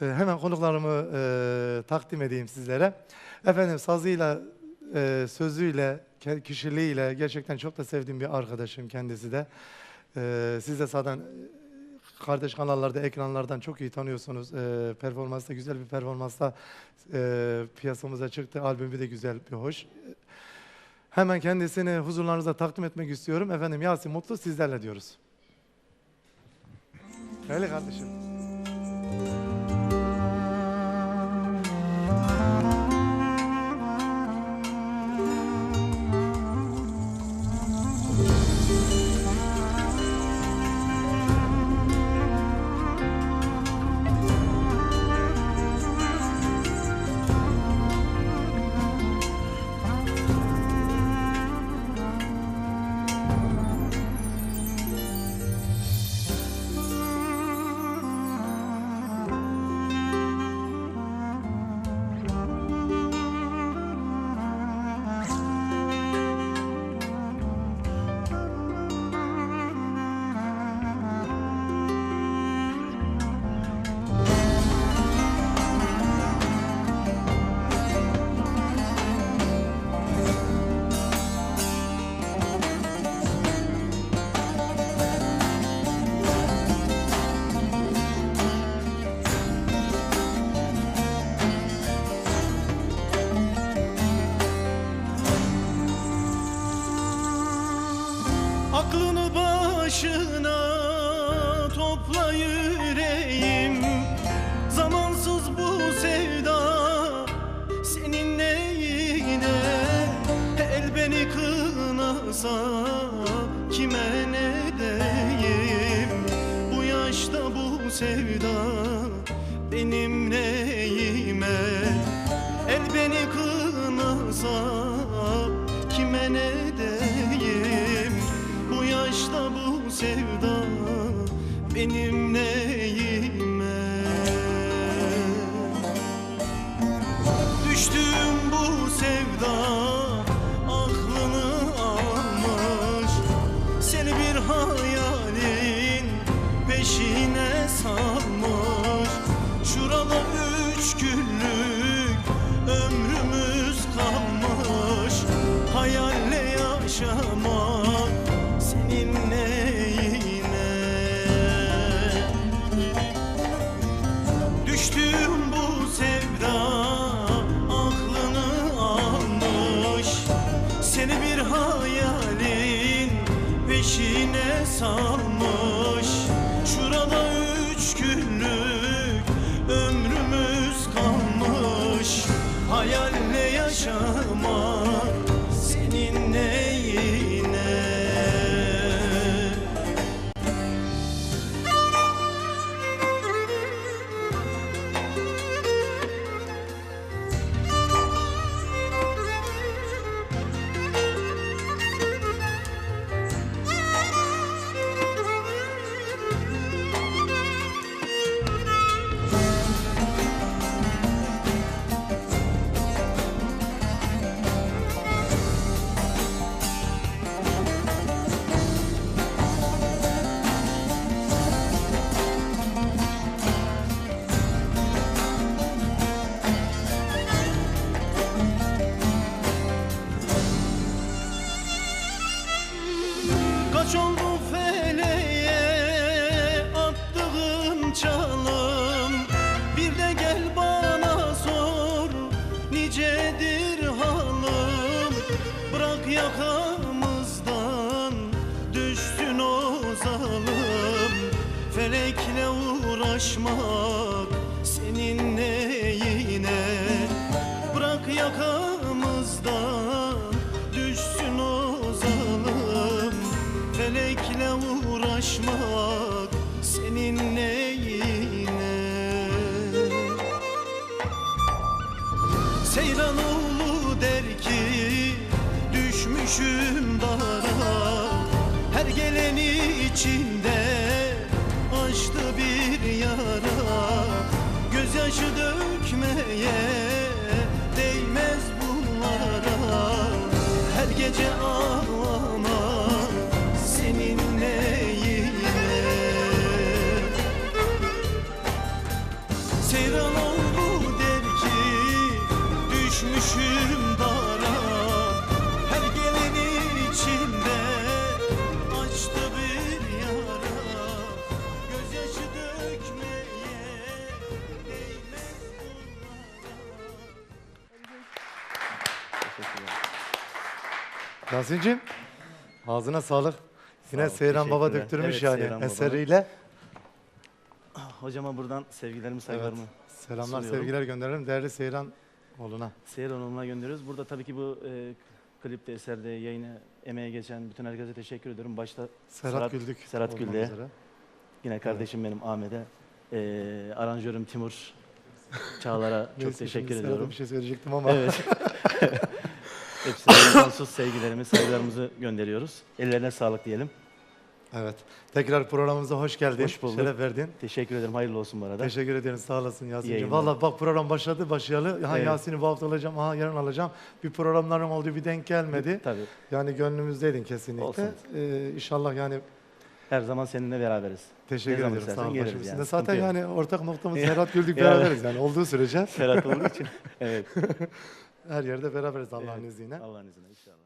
E, hemen konuklarımı e, takdim edeyim sizlere. Efendim sazıyla, e, sözüyle, kişiliğiyle gerçekten çok da sevdiğim bir arkadaşım kendisi de. E, siz de zaten e, kardeş kanallarda, ekranlardan çok iyi tanıyorsunuz. E, performansı da güzel bir performansla e, piyasamıza çıktı. Albümü de güzel bir hoş. Hemen kendisini huzurlarınıza takdim etmek istiyorum. Efendim Yasin Mutlu sizlerle diyoruz. Öyle kardeşim. Bye. Başına topla yüreğim. Zamansız bu sevda senin neyine? El beni kınasa kime ne diyeyim? Bu yaşta bu sevda benim neyime? El beni kınasa sevda benim salmış Şurada üç günlük ömrümüz kalmış. Hayalle yaşamak o zalim Felekle uğraşmak senin neyine Bırak yakamızdan içinde açtı bir yara. Gözyaşı dökmeye değmez bunlara. Her gece ağlamak senin neyine Seyran oldu Yasin'cim ağzına sağlık. Yine Sağ ol, Seyran Baba teşekkürler. döktürmüş Evet, yani Seyran Baba. eseriyle. Hocama buradan sevgilerimi, saygılarımı Selamlar, sunuyorum. sevgiler gönderelim değerli Seyran oğluna. Seyir Hanım'a gönderiyoruz. Burada tabii ki bu e, klipte, eserde, yayını, emeğe geçen bütün herkese teşekkür ediyorum. Başta Serhat, Serhat- Güldük. Serhat olmak Güldük'e. üzere. yine kardeşim benim Ahmet'e, e, aranjörüm Timur Çağlar'a çok Neyse, teşekkür şimdi Serhat'a ediyorum. bir şey söyleyecektim ama. Evet. Sonsuz sevgilerimi, saygılarımızı gönderiyoruz. Ellerine sağlık diyelim. Evet. Tekrar programımıza hoş geldin. Hoş bulduk. Şeref verdin. Teşekkür ederim. Hayırlı olsun bu arada. Teşekkür ederim. Sağ olasın yayınlar. Valla bak program başladı başlayalı. Ha Evet. Yasin'i bu hafta alacağım. Ha yarın alacağım. Bir programlarım oldu bir denk gelmedi. Tabii. Yani gönlümüzdeydin kesinlikle. Olsun. Ee, inşallah yani Her zaman seninle beraberiz. teşekkür zaman ederim. Sağ istersen ol. geliriz yani, Zaten sıkıntı yok. yani ortak noktamız Serhat Güldük beraberiz yani olduğu sürece Serhat olduğu için. Evet. her yerde beraberiz Allah'ın Evet. izniyle. Allah'ın izniyle inşallah.